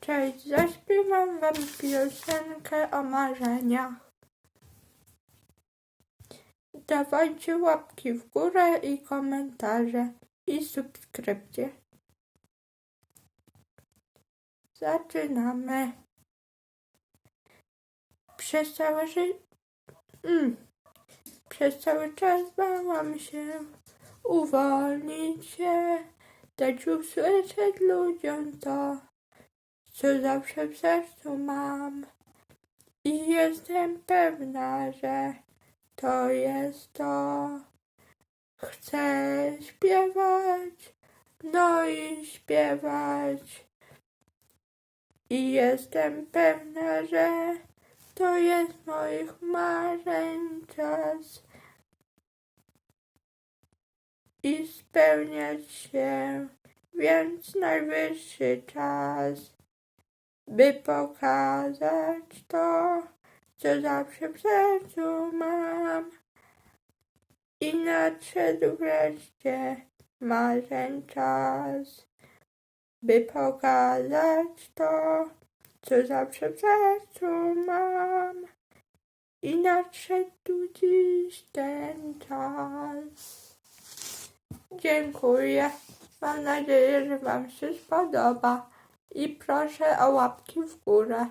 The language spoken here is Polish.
Cześć, zaśpiewam wam piosenkę o marzeniach. Dawajcie łapki w górę i komentarze i subskrypcje. Zaczynamy. Przez całe życie... Mm. Przez cały czas bałam się uwolnić się, dać usłyszeć ludziom to, co zawsze w sercu mam. I jestem pewna, że to jest to. Chcę śpiewać, no i śpiewać. I jestem pewna, że to jest moich marzeń czas. I spełniać się, więc najwyższy czas, by pokazać to, co zawsze w sercu mam. I nadszedł wreszcie marzeń czas, by pokazać to, co zawsze w sercu mam. I nadszedł dziś ten czas. Dziękuję. Mam nadzieję, że Wam się spodoba. I proszę o łapki w górę.